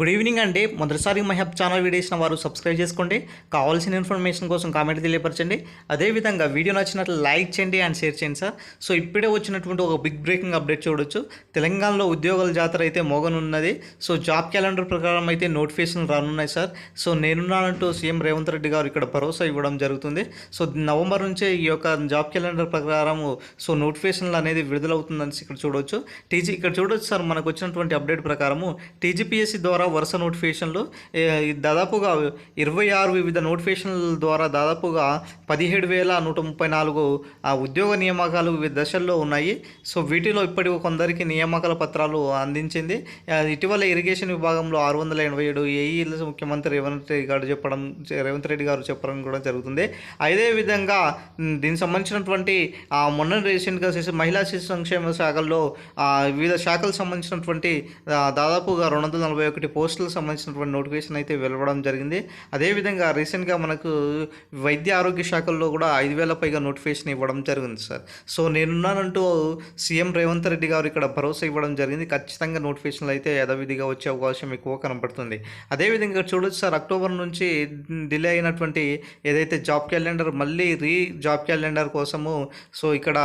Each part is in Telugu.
గుడ్ ఈవినింగ్ అండి మొదటిసారి మై హబ్ ఛానల్ వీడియోసిన వారు సబ్స్క్రైబ్ చేసుకోండి. కావాల్సిన ఇన్ఫర్మేషన్ కోసం కామెంట్ తెలియపరచండి. అదేవిధంగా వీడియో నచ్చినట్లు లైక్ చేయండి అండ్ షేర్ చేయండి సార్ సో ఇప్పుడే వచ్చినటువంటి ఒక బిగ్ బ్రేకింగ్ అప్డేట్ చూడొచ్చు. తెలంగాణలో ఉద్యోగాల జాతర అయితే మోగనున్నది. సో జాబ్ క్యాలెండర్ ప్రకారం అయితే నోటిఫికేషన్ రానున్నాయి సార్ సో నేనున్నానంటూ సీఎం రేవంత్ రెడ్డి గారు ఇక్కడ భరోసా ఇవ్వడం జరుగుతుంది. సో నవంబర్ నుంచే ఈ యొక్క జాబ్ క్యాలెండర్ ప్రకారం సో నోటిఫికేషన్లు అనేది విడుదలవుతుందని ఇక్కడ చూడొచ్చు. టీజీ ఇక్కడ చూడొచ్చు సార్ మనకు వచ్చినటువంటి అప్డేట్ ప్రకారము టీజీపీఎస్సీ ద్వారా వరుస నోటిఫికేషన్లు దాదాపుగా ఇరవై ఆరు వివిధ నోటిఫికేషన్ల ద్వారా దాదాపుగా పదిహేడు వేల నూట ముప్పై నాలుగు ఆ ఉద్యోగ నియామకాలు వివిధ దశల్లో ఉన్నాయి. సో వీటిలో ఇప్పటి కొందరికి నియామకాల పత్రాలు అందించింది. ఇటీవల ఇరిగేషన్ విభాగంలో ఆరు వందల ఎనభై ఏడు ఏఈలు ముఖ్యమంత్రి రేవంత్ రెడ్డి గారు చెప్పడం రేవంత్ రెడ్డి గారు చెప్పడం కూడా జరుగుతుంది. అదే విధంగా దీనికి సంబంధించినటువంటి మొన్న రీసెంట్గా చేసే మహిళా శిశు సంక్షేమ శాఖల్లో వివిధ శాఖలకు సంబంధించినటువంటి దాదాపుగా రెండు వందల నలభై ఒకటి పోస్టులకు సంబంధించినటువంటి నోటిఫికేషన్ అయితే వెలువడం జరిగింది. అదేవిధంగా రీసెంట్గా మనకు వైద్య ఆరోగ్య శాఖల్లో కూడా ఐదు వేల పైగా నోటిఫికేషన్ ఇవ్వడం జరిగింది సార్. సో నేనున్నానంటూ సీఎం రేవంత్ రెడ్డి గారు ఇక్కడ భరోసా ఇవ్వడం జరిగింది. ఖచ్చితంగా నోటిఫికేషన్లు అయితే యథావిధిగా వచ్చే అవకాశం ఎక్కువ కనబడుతుంది. అదేవిధంగా చూడొచ్చు సార్ అక్టోబర్ నుంచి డిలే అయినటువంటి ఏదైతే జాబ్ క్యాలెండర్ మళ్ళీ రీ జాబ్ క్యాలెండర్ కోసము సో ఇక్కడ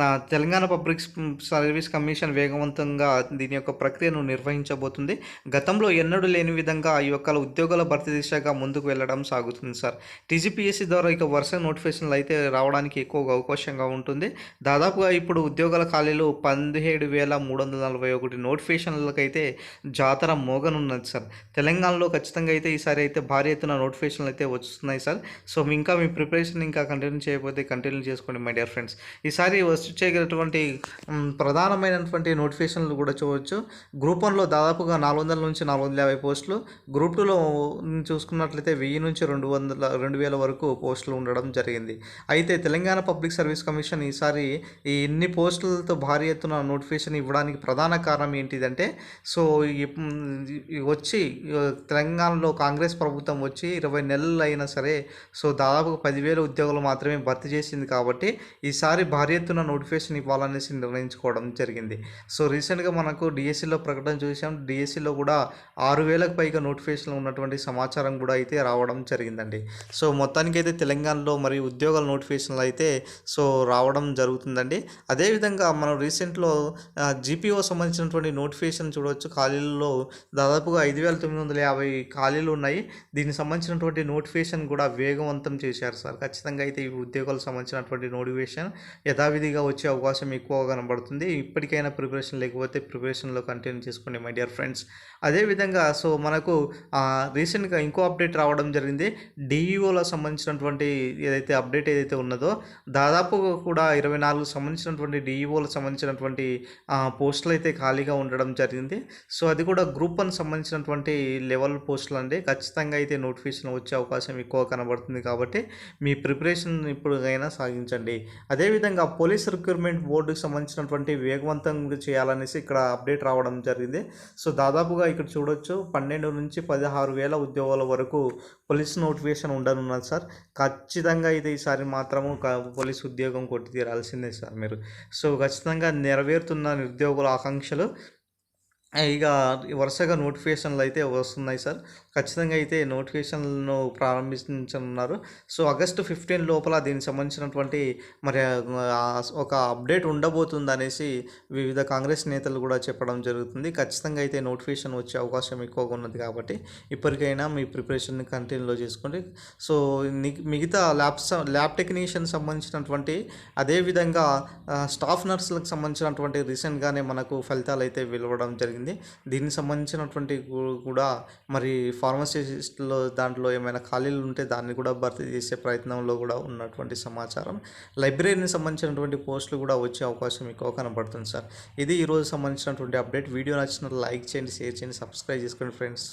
నా తెలంగాణ పబ్లిక్ సర్వీస్ కమిషన్ వేగవంతంగా దీని యొక్క ప్రక్రియను నిర్వహించబోతుంది. గతంలో ఎన్నడూ లేని విధంగా ఈ యొక్క ఉద్యోగాల భర్తీ దిశగా ముందుకు వెళ్ళడం సాగుతుంది సార్. టీజీపీఎస్సీ ద్వారా ఇక వరుస నోటిఫికేషన్లు అయితే రావడానికి ఎక్కువగా అవకాశంగా ఉంటుంది. దాదాపుగా ఇప్పుడు ఉద్యోగాల ఖాళీలు పదిహేడు వేల మూడు వందల నలభై ఒకటి నోటిఫికేషన్లకైతే జాతర మోగనున్నది సార్. తెలంగాణలో ఖచ్చితంగా అయితే ఈసారి అయితే భారీ ఎత్తున నోటిఫికేషన్లు అయితే వస్తున్నాయి సార్. సో ఇంకా మీ ప్రిపరేషన్ ఇంకా కంటిన్యూ చేయకపోతే కంటిన్యూ చేసుకోండి మై డియర్ ఫ్రెండ్స్. ఈసారి వచ్చేటటువంటి ప్రధానమైనటువంటి నోటిఫికేషన్లు కూడా చూడవచ్చు గ్రూప్ వన్లో దాదాపుగా నాలుగు వందల నుంచి నాలుగు వందల యాభై పోస్టులు. గ్రూప్ టూలో చూసుకున్నట్లయితే వెయ్యి నుంచి రెండు వందల రెండు వేల వరకు పోస్టులు ఉండడం జరిగింది. అయితే తెలంగాణ పబ్లిక్ సర్వీస్ కమిషన్ ఈసారి ఈ ఇన్ని పోస్టులతో భారీ ఎత్తున నోటిఫికేషన్ ఇవ్వడానికి ప్రధాన కారణం ఏంటిదంటే సో వచ్చి తెలంగాణలో కాంగ్రెస్ ప్రభుత్వం వచ్చి ఇరవై నెలలు అయినా సరే సో దాదాపు పదివేల ఉద్యోగులు మాత్రమే భర్తీ చేసింది కాబట్టి ఈసారి భారీ ఎత్తున నోటిఫికేషన్ ఇవ్వాలనేసి నిర్ణయించుకోవడం జరిగింది. సో రీసెంట్గా మనకు డిఎస్సిలో ప్రకటన చూసాం డిఎస్సిలో కూడా ఆరు వేలకు పైగా నోటిఫికేషన్లు ఉన్నటువంటి సమాచారం కూడా అయితే రావడం జరిగిందండి. సో మొత్తానికైతే తెలంగాణలో మరి ఉద్యోగాల నోటిఫికేషన్లు అయితే సో రావడం జరుగుతుందండి. అదేవిధంగా మనం రీసెంట్లో జీపీఓ సంబంధించినటువంటి నోటిఫికేషన్ చూడవచ్చు. ఖాళీలలో దాదాపుగా ఐదు వేల తొమ్మిది వందల యాభై ఖాళీలు ఉన్నాయి. దీనికి సంబంధించినటువంటి నోటిఫికేషన్ కూడా వేగవంతం చేశారు సార్. ఖచ్చితంగా అయితే ఈ ఉద్యోగాలకు సంబంధించినటువంటి నోటిఫికేషన్ యథావిధిగా వచ్చే అవకాశం ఎక్కువగా కనబడుతుంది. ఇప్పటికైనా ప్రిపరేషన్ లేకపోతే ప్రిపరేషన్లో కంటిన్యూ చేసుకోండి మై డియర్ ఫ్రెండ్స్. అదే అదేవిధంగా సో మనకు రీసెంట్గా ఇంకో అప్డేట్ రావడం జరిగింది. డిఈఓలో సంబంధించినటువంటి ఏదైతే అప్డేట్ ఏదైతే ఉన్నదో దాదాపుగా కూడా ఇరవై నాలుగు సంబంధించినటువంటి డిఈఓలకు సంబంధించినటువంటి పోస్టులు అయితే ఖాళీగా ఉండడం జరిగింది. సో అది కూడా గ్రూప్ వన్ సంబంధించినటువంటి లెవెల్ పోస్టులు అండి. ఖచ్చితంగా అయితే నోటిఫికేషన్ వచ్చే అవకాశం ఎక్కువ కనబడుతుంది కాబట్టి మీ ప్రిపరేషన్ ఇప్పుడుగైనా సాగించండి. అదేవిధంగా పోలీస్ రిక్రూట్మెంట్ బోర్డుకి సంబంధించినటువంటి వేగవంతంగా చేయాలనేసి ఇక్కడ అప్డేట్ రావడం జరిగింది. సో దాదాపుగా ఇక్కడ చూడొచ్చు. పన్నెండు నుంచి పదహారు వేల ఉద్యోగాల వరకు పోలీస్ నోటిఫికేషన్ ఉండనున్నది సార్. ఖచ్చితంగా అయితే ఈసారి మాత్రము పోలీస్ ఉద్యోగం కొట్టి తీరాల్సిందే సార్ మీరు. సో ఖచ్చితంగా నెరవేరుతున్న నిరుద్యోగుల ఆకాంక్షలు ఇక వరుసగా నోటిఫికేషన్లు అయితే వస్తున్నాయి సార్. ఖచ్చితంగా అయితే నోటిఫికేషన్లను ప్రారంభించనున్నారు. సో ఆగస్టు ఫిఫ్టీన్ లోపల దీనికి సంబంధించినటువంటి మరి ఒక అప్డేట్ ఉండబోతుంది అనేసి వివిధ కాంగ్రెస్ నేతలు కూడా చెప్పడం జరుగుతుంది. ఖచ్చితంగా అయితే నోటిఫికేషన్ వచ్చే అవకాశం ఎక్కువగా ఉన్నది కాబట్టి ఇప్పటికైనా మీ ప్రిపరేషన్ని కంటిన్యూలో చేసుకోండి. సో మిగతా ల్యాబ్స్ ల్యాబ్ టెక్నీషియన్ సంబంధించినటువంటి అదేవిధంగా స్టాఫ్ నర్సులకు సంబంధించినటువంటి రీసెంట్గానే మనకు ఫలితాలు అయితే వెలువడం జరిగింది. దీనికి సంబంధించినటువంటి కూడా మరి ఫార్మసిస్ట్లో దాంట్లో ఏమైనా ఖాళీలు ఉంటే దాన్ని కూడా భర్తీ చేసే ప్రయత్నంలో కూడా ఉన్నటువంటి సమాచారం. లైబ్రరీని సంబంధించినటువంటి పోస్టులు కూడా వచ్చే అవకాశం ఎక్కువ కనబడుతుంది సార్. ఇది ఈరోజు సంబంధించినటువంటి అప్డేట్. వీడియో నచ్చిన లైక్ చేయండి షేర్ చేయండి సబ్స్క్రైబ్ చేసుకోండి ఫ్రెండ్స్.